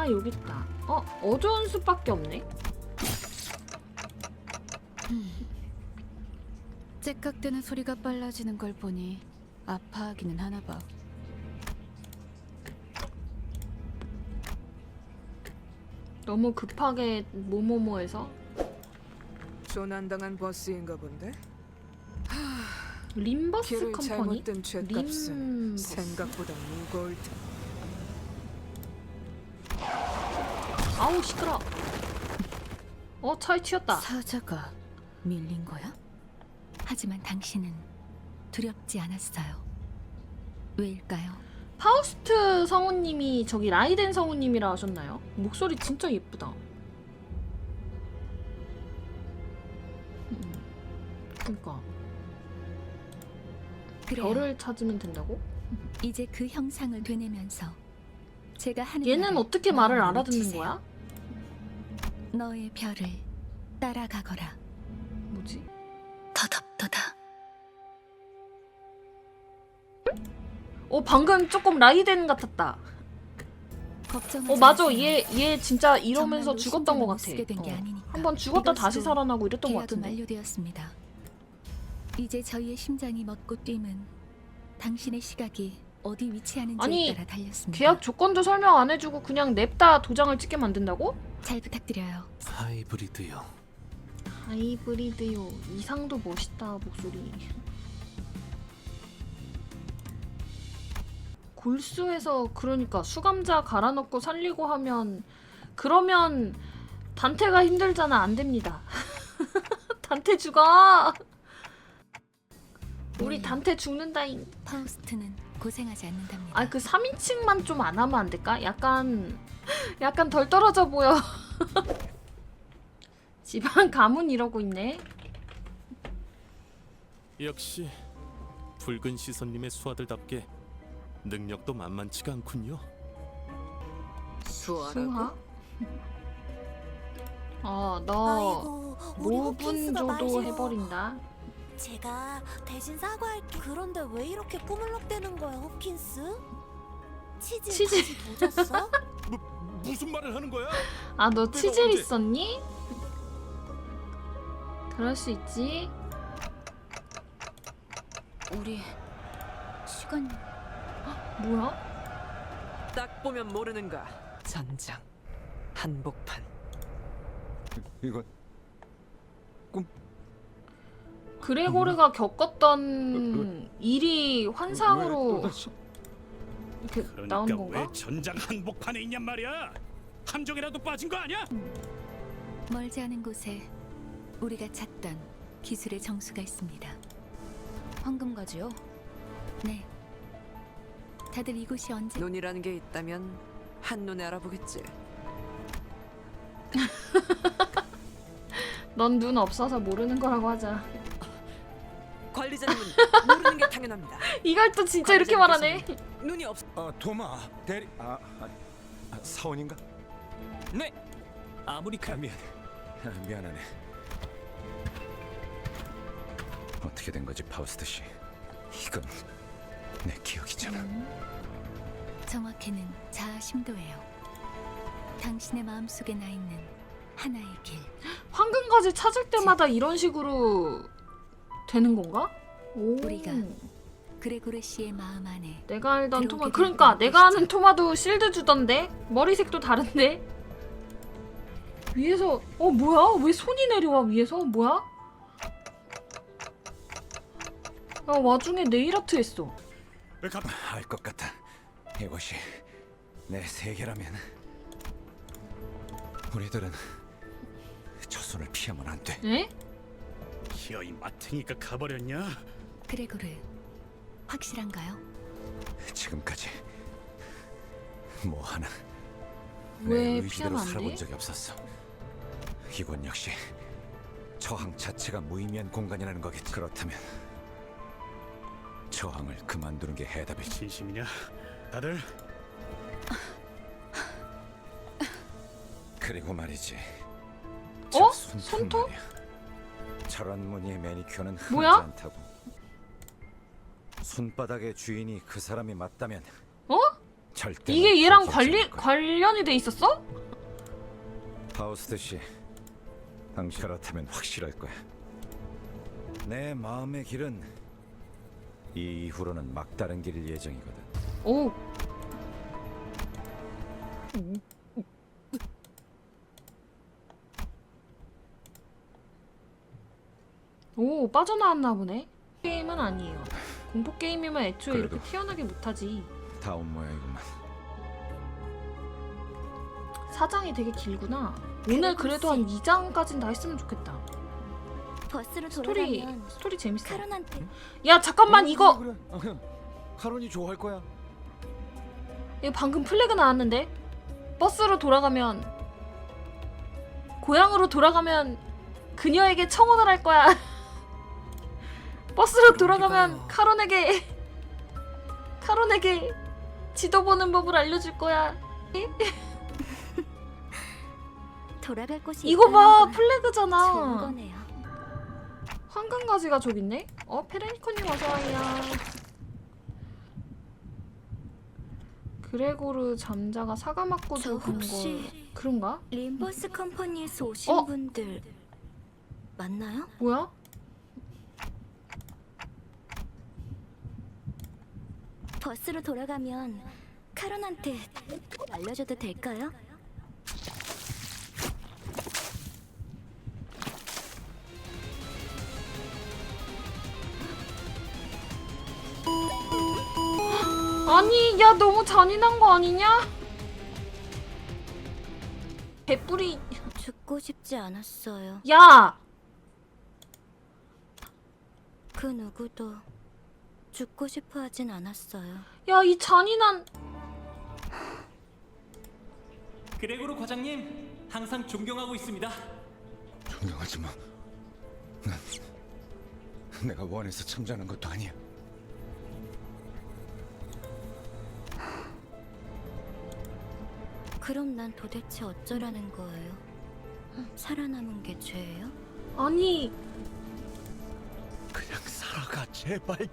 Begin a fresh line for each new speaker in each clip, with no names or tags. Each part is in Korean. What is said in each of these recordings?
아 여기 있다. 어 어두운 숲밖에 없네.
째깍대는 소리가 빨라지는 걸 보니 아파하기는 하나 봐.
너무 급하게 뭐뭐뭐해서
조난당한 버스인가 본데?
림버스
길을
컴퍼니.
잘못된 죄값은
림버스.
생각보다 무거울 테.
아우 시끄러. 어 차에 튀었다.
사자가 밀린 거야? 하지만 당신은 두렵지 않았어요. 왜일까요?
파우스트 성우님이 저기 라이덴 성우님이라 하셨나요? 목소리 진짜 예쁘다. 음. 그러니까
그래요.
별을 찾으면 된다고?
이제 그 형상을 되뇌면서 제가 하는
얘는
말을
어떻게 말을
마음으로
알아듣는. 거야?
너의 별을 따라가거라.
뭐지?
더덥도다.
어 방금 조금 라이덴 같았다.
걱정하지
어 맞아
마세요.
얘 얘 진짜 이러면서
정말로
죽었던 것
신경을
같아.
쓰게 된게
어.
아니니까.
한 번 죽었다 다시 살아나고 이랬던 것
계약은
같은데.
완료되었습니다. 이제 저희의 심장이 멎고 뛰면 당신의 시각이 어디 위치하는지에
아니,
따라 달렸습니다.
계약 조건도 설명 안 해주고 그냥 냅다 도장을 찍게 만든다고?
잘 부탁드려요.
하이브리드요.
하이브리드요. 이상도 멋있다 목소리. 골수에서 그러니까 수감자 갈아 넣고 살리고 하면 그러면 단테가 힘들잖아 안 됩니다. 단테 죽어. 우리
네.
단테 죽는다잉.
파우스트는 고생하지 않는답니다.
아 그 3인칭만 좀 안 하면 안 될까? 약간 약간 덜 떨어져 보여. 집안 가문 이러고 있네.
역시 붉은 시선님의 수하들답게 능력도 만만치가 않군요.
수아라고?
수하? 어, 너
아이고, 우리
모분
호킨스가
조도
말이에요.
해버린다.
제가 대신 사과할게. 그런데 왜 이렇게 꾸물럭대는 거야, 호킨스? 치즈,
치즈.
치즈 도졌어?
무, 무슨 말을 하는 거야?
아, 너 치질
언제-
있었니? 그럴 수 있지.
우리 시간
뭐야?
딱 보면 모르는가? 전장 한복판.
이거
그레고르가 겪었던 일이
왜
환상으로
또다시?
이렇게
그러니까
나오는 건가?
왜 전장 한복판에 있냔 말이야? 함정이라도 빠진 거 아니야?
멀지 않은 곳에 우리가 찾던 기술의 정수가 있습니다. 황금가지요? 네. 다들 이곳이 언제
눈이라는 게 있다면 한눈에 알아보겠지.
넌 눈 없어서 모르는 거라고 하자.
관리자님은 모르는 게 당연합니다.
이걸 또 진짜 이렇게 말하네.
눈이 없.
아 도마 대리 아, 아, 아 사원인가?
네. 아무리
아, 미안해 아, 미안하네 어떻게 된 거지 파우스트 씨 이건 내 기억이잖아
정확히는 자아 심도예요. 당신의 마음 속에 나 있는 하나의 길.
황금가지 찾을 때마다 이런 식으로 되는 건가? 오.
우리가 그레고르 씨의 마음 안에
내가 알던
들어오게
토마
된
그러니까 내가 아는. 토마도 실드 주던데 머리색도 다른데 위에서 어 뭐야 왜 손이 내려와 위에서 뭐야? 야 와중에 네일 아트 했어
알 것 같아 이것이 내 세계라면 우리들은 저 손을 피하면 안 돼
에?
기어이 맡으니까 가버렸냐?
그레고르 확실한가요?
지금까지 뭐 하나 왜내 의지대로
피하면 안
살아본
돼?
적이 없었어. 이건 역시 저항 자체가 무의미한 공간이라는 거겠지. 그렇다면 저항을 그만두는 게 해답일지.
진심이냐? 다들
그리고 말이지.
어?
저 손톱
손톱?
말이야. 저런 무늬의 매니큐어는 흔하지
뭐야?
않다고. 손바닥의 주인이 그 사람이 맞다면
어?
절대
이게 얘랑 관리. 관련이 돼 있었어?
파우스트 씨, 당신 그렇다면 확실할 거야. 내 마음의 길은 이 이후로는 막다른 길일 예정이거든.
오. 오 빠져나왔나 보네. 게임은 아니에요. 공포 게임이면 애초에
그래도.
이렇게 튀어나게 못하지.
다 온 모양이구만.
사장이 되게 길구나. 오늘 그래도 한 2장까진 다 했으면 좋겠다.
버스로
스토리
돌아가면
스토리 재밌어.
카론한테
야 잠깐만 이거
그래. 카론이 좋아할 거야.
이거 방금 플래그 나왔는데 버스로 돌아가면 고향으로 돌아가면 그녀에게 청혼을 할 거야. 버스로 돌아가면 카론에게 카론에게 지도 보는 법을 알려줄 거야.
돌아갈 곳이
이거
있다는 봐건 좋은
플래그잖아.
거네요.
황금 가지가 저기 있네. 어 페레니코님 어서 와요. 그레고르 잠자가 사과 맞고
저
죽은
혹시-
걸 그런가?
림버스 컴퍼니에서 오신
어?
분들 맞나요?
뭐야?
버스로 돌아가면 카론한테 알려줘도 될까요?
아니 야 너무 잔인한 거 아니냐? 개뿌리
죽고 싶지 않았어요.
야
그 누구도 죽고 싶어 하진 않았어요.
야 이 잔인한
그레고로 과장님 항상 존경하고 있습니다.
존경하지 마. 난 내가 원해서 참자는 것도 아니야.
그럼 난 도대체 어쩌라는 거예요? 살아남은 게 죄예요?
아니
그냥 살아가 제발.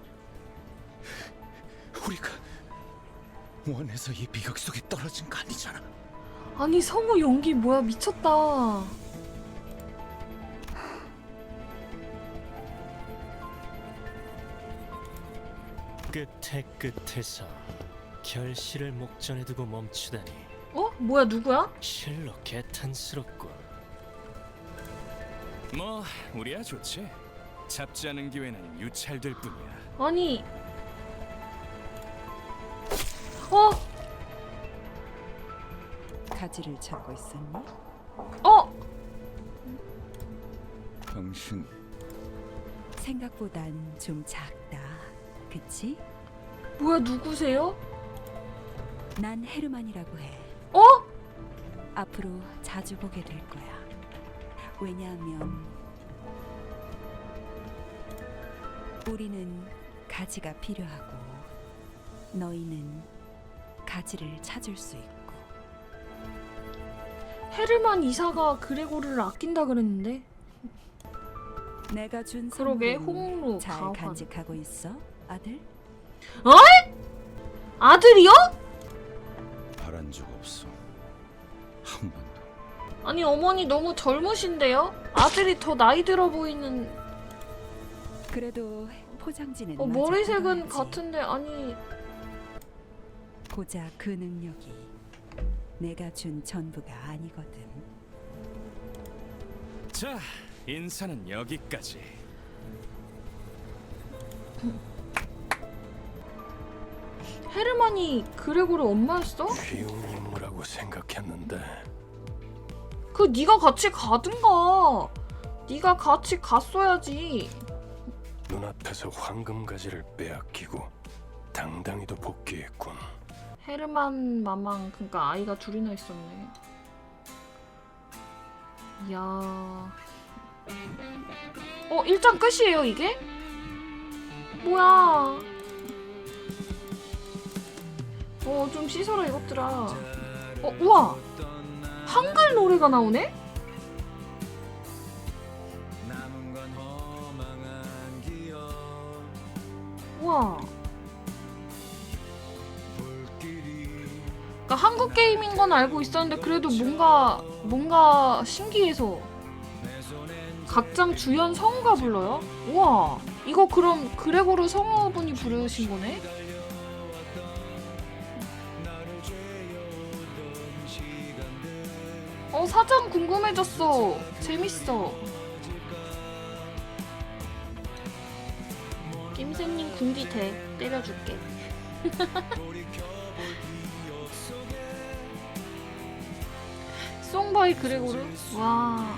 우리가 원해서 이 비극 속에 떨어진 거 아니잖아.
아니 성우 연기 뭐야 미쳤다.
끝에 끝에서 결실을 목전에 두고 멈추다니
어 뭐야 누구야?
실로 개탄스럽군.
뭐 우리야 좋지. 잡지 않은 기회는 유찰될 뿐이야.
아니 어
가지를 찾고 있었니?
어.
당신
생각보단 좀 작다. 그치?
뭐야 누구세요?
난 헤르만이라고 해.
어?
앞으로 자주 보게 될 거야. 왜냐하면 우리는 가지가 필요하고 너희는 가지를 찾을 수 있고
헤르만 이사가 그레고르를 아낀다 그랬는데
내가 준
그러게
선물은
홍로
잘
가환
간직하고 있어, 아들?
아들이요?
바란 적 없어. 한 번도.
아니 어머니 너무 젊으신데요? 아들이 더 나이 들어 보이는
그래도 포장지는
어, 머리색은. 같은데 아니
고작 그 능력이 내가 준 전부가 아니거든.
자, 인사는 여기까지.
헤르만이 그레고르 엄마였어?
쉬운 임무라고 생각했는데
그 네가 같이 가든가 네가 같이 갔어야지
눈앞에서 황금 가지를 빼앗기고 당당히도 복귀했군.
헤르만 마망 그러니까 아이가 둘이나 있었네. 이야. 어 1장 끝이에요 이게? 뭐야? 어 좀 씻어라 이것들아. 어 우와! 한글 노래가 나오네? 우와 그러니까 한국 게임인 건 알고 있었는데 그래도 뭔가 뭔가 신기해서 각장 주연 성우가 불러요? 우와 이거 그럼 그레고르 성우분이 부르신 거네? 어 사전 궁금해졌어 재밌어 김쌤님 군기 대 때려줄게 송바이 그레고르 와